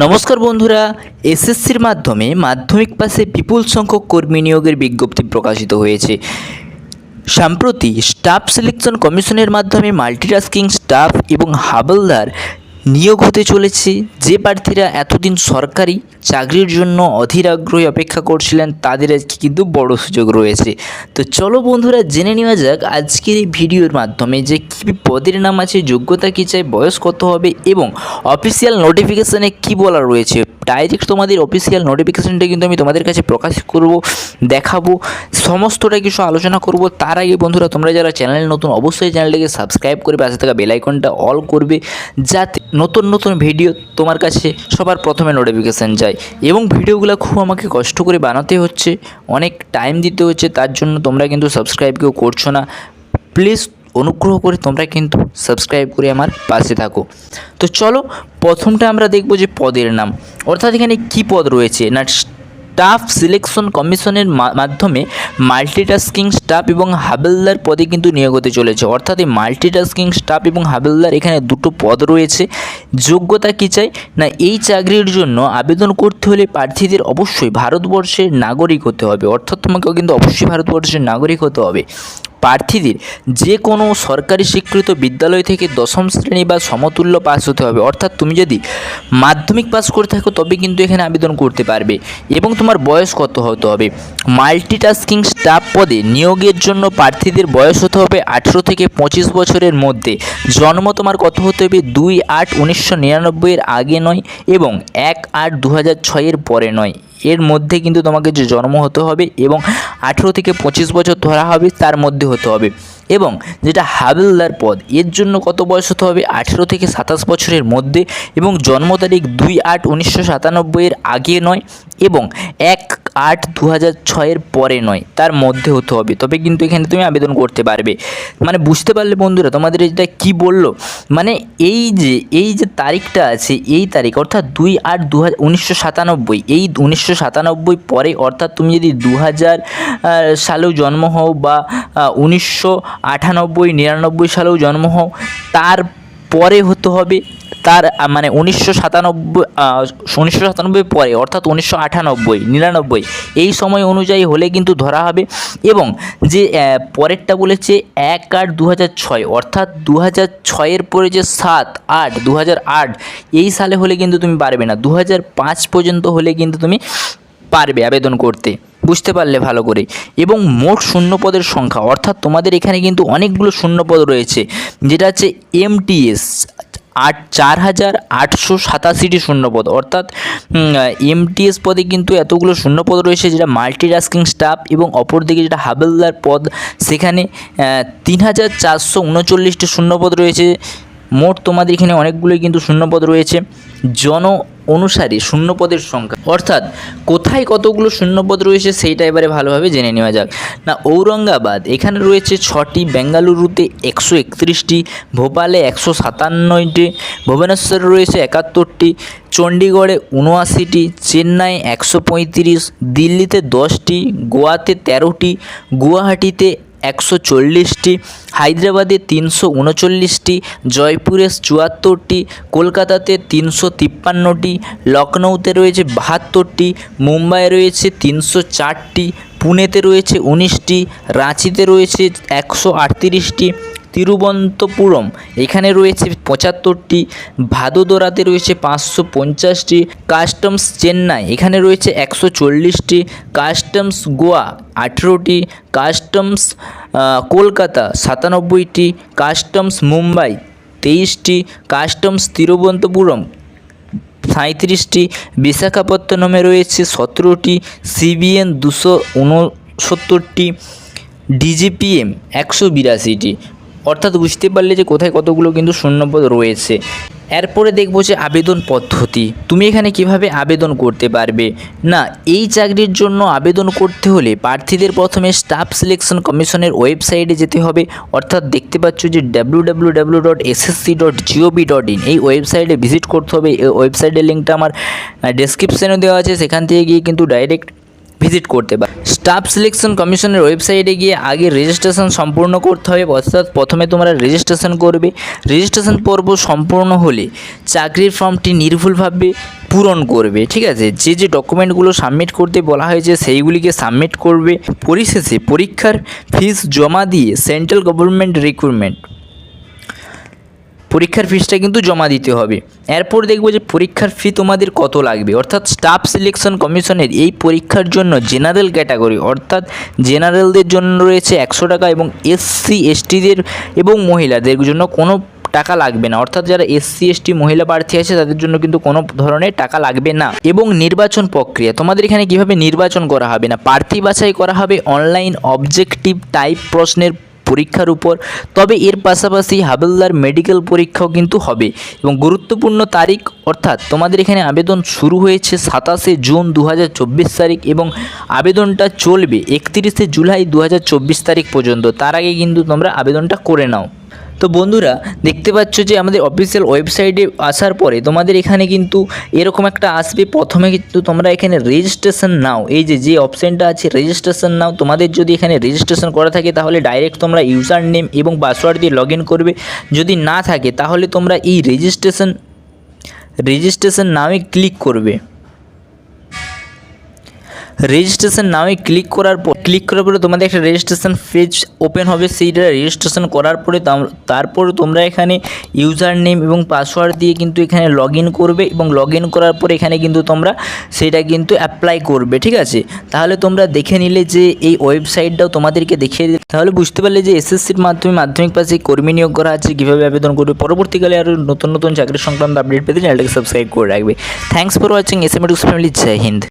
নমস্কার বন্ধুরা, এসএসসির মাধ্যমে মাধ্যমিক পাশে বিপুল সংখ্যক কর্মী নিয়োগের বিজ্ঞপ্তি প্রকাশিত হয়েছে। সম্প্রতি স্টাফ সিলেকশন কমিশনের মাধ্যমে মাল্টিটাস্কিং স্টাফ এবং হাবলদার নিয়োগ হতে চলেছে। যে প্রার্থীরা এতদিন সরকারি চাকরির জন্য অধীর আগ্রহী অপেক্ষা করছিলেন, তাদের আজকে কিন্তু বড় সুযোগ রয়েছে। তো চলো বন্ধুরা, জেনে নেওয়া যাক আজকের এই ভিডিওর মাধ্যমে যে কী পদের নাম আছে, যোগ্যতা কী চাই, বয়স কত হবে এবং অফিসিয়াল নোটিফিকেশানে কী বলা রয়েছে। ডাইরেক্ট তোমাদের অফিসিয়াল নোটিফিকেশানটা কিন্তু আমি তোমাদের কাছে প্রকাশ করব, দেখাবো, সমস্তটা কিছু আলোচনা করব। তার আগে বন্ধুরা, তোমরা যারা চ্যানেল নতুন, অবশ্যই চ্যানেলটাকে সাবস্ক্রাইব করে পাশে থাকা বেল আইকনটা অল করবে। যাতে নতুন নতুন ভিডিও তোমার কাছে সবার প্রথমে নোটিফিকেশান যায়। এবং ভিডিওগুলো খুব আমাকে কষ্ট করে বানাতে হচ্ছে, অনেক টাইম দিতে হচ্ছে, তার জন্য তোমরা কিন্তু সাবস্ক্রাইব কেউ করছ না। প্লিজ অনুগ্রহ করে তোমরা কিন্তু সাবস্ক্রাইব করে আমার পাশে থাকো। তো চলো, প্রথমটা আমরা দেখব যে পদের নাম। অর্থাৎ এখানে কী পদ রয়েছে? না স্টাফ সিলেকশন কমিশনের মাধ্যমে মাল্টিটাস্কিং স্টাফ এবং হাবেলদার পদে কিন্তু নিয়োগ হতে চলেছে। অর্থাৎ এই মাল্টিটাস্কিং স্টাফ এবং হাবেলদার এখানে দুটো পদ রয়েছে। যোগ্যতা কী চাই? না, এই চাকরির জন্য আবেদন করতে হলে প্রার্থীদের অবশ্যই ভারতবর্ষের নাগরিক হতে হবে। অর্থাৎ তোমাকেও কিন্তু অবশ্যই ভারতবর্ষের নাগরিক হতে হবে। প্রার্থীদের যে কোনো সরকারি স্বীকৃত বিদ্যালয় থেকে দশম শ্রেণি বা সমতুল্য পাস হতে হবে। অর্থাৎ তুমি যদি মাধ্যমিক পাস করে থাকো, তবে কিন্তু এখানে আবেদন করতে পারবে এবং তোমার বয়স কত হতে হবে? মাল্টিটাস্কিং স্টাফ পদে নিয়োগের জন্য প্রার্থীদের বয়স হতে হবে আঠেরো থেকে পঁচিশ বছরের মধ্যে। জন্ম তোমার কত হতে হবে? দুই আট উনিশশো নিরানব্বইয়ের আগে নয় এবং এক আট দু হাজার ছয়ের পরে নয়। এর মধ্যে কিন্তু তোমাকে যে জন্ম হতে হবে এবং আঠেরো থেকে পঁচিশ বছর ধরা হবে, তার মধ্যে হতে হবে। এবং যেটা হাবিলদার পদ, এর জন্য কত বয়স হতে হবে? আঠেরো থেকে সাতাশ বছরের মধ্যে এবং জন্ম তারিখ দুই আট উনিশশো সাতানব্বইয়ের আগে নয় এবং এক আট দু হাজার ছয়ের পরে নয়, তার মধ্যে হতে হবে। তবে কিন্তু এখানে তুমি আবেদন করতে পারবে। মানে বুঝতে পারলে বন্ধুরা, তোমাদের এটা কি বলল মানে এই যে এই যে তারিখটা আছে, এই তারিখ, অর্থাৎ দুই আট দু হাজার উনিশশো সাতানব্বই, এই উনিশশো সাতানব্বই পরে, অর্থাৎ তুমি যদি দু হাজার সালেও জন্ম হও বা উনিশশো আটানব্বই, নিরানব্বই সালেও জন্ম হও, তার পরে হতে হবে তার মানে উনিশশো সাতানব্বই উনিশশো সাতানব্বই পরে, অর্থাৎ উনিশশো আটানব্বই, নিরানব্বই, এই সময় অনুযায়ী হলে কিন্তু ধরা হবে। এবং যে পরেরটা বলেছে এক আট দু ছয়, অর্থাৎ দু হাজার ছয়ের পরে যে সাত আট দু আট, এই সালে হলে কিন্তু তুমি পারবে না। দু পাঁচ পর্যন্ত হলে কিন্তু তুমি পারবে আবেদন করতে। বুঝতে পারলে ভালো করে। এবং মোট শূন্যপদের সংখ্যা, অর্থাৎ তোমাদের এখানে কিন্তু অনেকগুলো শূন্যপদ রয়েছে, যেটা হচ্ছে এমটিএস আট চার হাজার আটশো সাতাশিটি শূন্যপদ। অর্থাৎ এমটিএস পদে কিন্তু এতগুলো শূন্যপদ রয়েছে, যেটা মাল্টিটাস্কিং স্টাফ এবং অপরদিকে যেটা হাবেলদার পদ, সেখানে তিন হাজার চারশো উনচল্লিশটি শূন্যপদ রয়েছে। মোট তোমাদের এখানে অনেকগুলোই কিন্তু শূন্যপদ রয়েছে। জন অনুসারে শূন্যপদের সংখ্যা। অর্থাৎ কোথায় কতগুলো শূন্যপদ রয়েছে সেইটা এবারে ভালোভাবে জেনে নেওয়া যাক। না, ঔরঙ্গাবাদ, এখানে রয়েছে ছটি, বেঙ্গালুরুতে একশো একত্রিশটি, ভোপালে একশো সাতান্নটি ভুবনেশ্বরে রয়েছে একাত্তরটি, চণ্ডীগড়ে উনআশিটি চেন্নাই একশো পঁয়ত্রিশ, দিল্লিতে দশটি, গোয়াতে তেরোটি, গুয়াহাটিতে একশো চল্লিশটি, হায়দ্রাবাদে তিনশো উনচল্লিশটি, জয়পুরে চুয়াত্তরটি, কলকাতাতে তিনশো তিপ্পান্নটি লখনৌতে রয়েছে বাহাত্তরটি, মুম্বাইয়ে রয়েছে তিনশো চারটি, পুনেতে রয়েছে উনিশটি, রাঁচিতে রয়েছে একশো আটত্রিশটি তিরুবন্তপুরম এখানে রয়েছে পঁচাত্তরটি, ভাদোদরাতে রয়েছে পাঁচশো পঞ্চাশটি, কাস্টমস চেন্নাই এখানে রয়েছে একশো চল্লিশটি, কাস্টমস গোয়া আঠেরোটি কাস্টমস কলকাতা সাতানব্বইটি, কাস্টমস মুম্বাই তেইশটি, কাস্টমস তিরুবন্তপুরম সাঁত্রিশটি বিশাখাপত্তনমে রয়েছে সতেরোটি, সিবিএন দুশো ঊনসত্তরটি ডিজিপিএম একশো বিরাশিটি। অর্থাৎ বুঝতে পারলে যে কোথায় কতগুলো কিন্তু শূন্যপদ রয়েছে। এরপরে দেখব যে আবেদন পদ্ধতি। তুমি এখানে কীভাবে আবেদন করতে পারবে? না, এই চাকরির জন্য আবেদন করতে হলে প্রার্থীদের প্রথমে স্টাফ সিলেকশন কমিশনের ওয়েবসাইটে যেতে হবে। অর্থাৎ দেখতে পাচ্ছ যে W dot dot GOV dot in এই ওয়েবসাইটে ভিজিট করতে হবে। এই ওয়েবসাইটের লিঙ্কটা আমার ডেসক্রিপশানে দেওয়া আছে। সেখান থেকে গিয়ে কিন্তু ডাইরেক্ট ভিজিট করতে পারে। স্টাফ সিলেকশন কমিশনের ওয়েবসাইটে গিয়ে আগে রেজিস্ট্রেশন সম্পূর্ণ করতে হবে। অর্থাৎ প্রথমে তোমরা রেজিস্ট্রেশন করবে। রেজিস্ট্রেশন পর্ব সম্পূর্ণ হলে চাকরির ফর্মটি নির্ভুলভাবে পূরণ করবে। ঠিক আছে? যে যে ডকুমেন্টগুলো সাবমিট করতে বলা হয়েছে সেইগুলিকে সাবমিট করবে। পরিশেষে পরীক্ষার ফিস জমা দিয়ে সেন্ট্রাল গভর্নমেন্ট রিক্রুটমেন্ট পরীক্ষার ফিসটা কিন্তু জমা দিতে হবে। এরপর দেখব যে পরীক্ষার ফি তোমাদের কত লাগবে। অর্থাৎ স্টাফ সিলেকশন কমিশনের এই পরীক্ষার জন্য জেনারেল ক্যাটাগরি অর্থাৎ জেনারেলদের জন্য রয়েছে একশো টাকা এবং এসসি এসটিদের এবং মহিলাদের জন্য কোনো টাকা লাগবে না। অর্থাৎ যারা এসসি এসটি মহিলা প্রার্থী আছে, তাদের জন্য কিন্তু কোনো ধরনের টাকা লাগবে না। এবং নির্বাচন প্রক্রিয়া, তোমাদের এখানে কীভাবে নির্বাচন করা হবে না? প্রার্থী বাছাই করা হবে অনলাইন অবজেক্টিভ টাইপ প্রশ্নের পরীক্ষার উপর, তবে এর পাশাপাশি হাবিলদার মেডিকেল পরীক্ষাও কিন্তু হবে। এবং গুরুত্বপূর্ণ তারিখ, অর্থাৎ তোমাদের এখানে আবেদন শুরু হয়েছে সাতাশে জুন দু হাজার চব্বিশ তারিখ এবং আবেদনটা চলবে একত্রিশে জুলাই দু হাজার চব্বিশ তারিখ পর্যন্ত। তার আগে কিন্তু তোমরা আবেদনটা করে নাও। তো বন্ধুরা, দেখতে পাচ্ছ যে আমাদের অফিসিয়াল ওয়েবসাইটে আসার পরে তোমাদের এখানে কিন্তু এরকম একটা আসবে। প্রথমে কিন্তু তোমরা এখানে রেজিস্ট্রেশন নাও। এই যে যে অপশানটা আছে রেজিস্ট্রেশন নাও। তোমাদের যদি এখানে রেজিস্ট্রেশন করা থাকে, তাহলে ডাইরেক্ট তোমরা ইউজার নেম এবং পাসওয়ার্ড দিয়ে লগ করবে। যদি না থাকে, তাহলে তোমরা এই রেজিস্ট্রেশন রেজিস্ট্রেশন নামে ক্লিক করবে। রেজিস্ট্রেশন নামে ক্লিক করার পর ক্লিক করার পরে তোমাদের একটা রেজিস্ট্রেশন পেজ ওপেন হবে। সেইটা রেজিস্ট্রেশন করার পরে তারপরে তোমরা এখানে ইউজার নেম এবং পাসওয়ার্ড দিয়ে কিন্তু এখানে লগ করবে এবং লগ করার পরে এখানে কিন্তু তোমরা সেটা কিন্তু অ্যাপ্লাই করবে, ঠিক আছে? তাহলে তোমরা দেখে নিলে যে এই ওয়েবসাইটটাও তোমাদেরকে দেখিয়ে দিলে। তাহলে বুঝতে পারলে যে এসএসসির মাধ্যমে মাধ্যমিক পাশে কর্মী নিয়োগ করা আছে, কীভাবে আবেদন করবে। পরবর্তীকালে আরও নতুন নতুন চাকরি সংক্রান্ত আপডেট পেতে চ্যানেলটাকে সাবস্ক্রাইব করে রাখবে। Thanks for watching S M family Jai Hind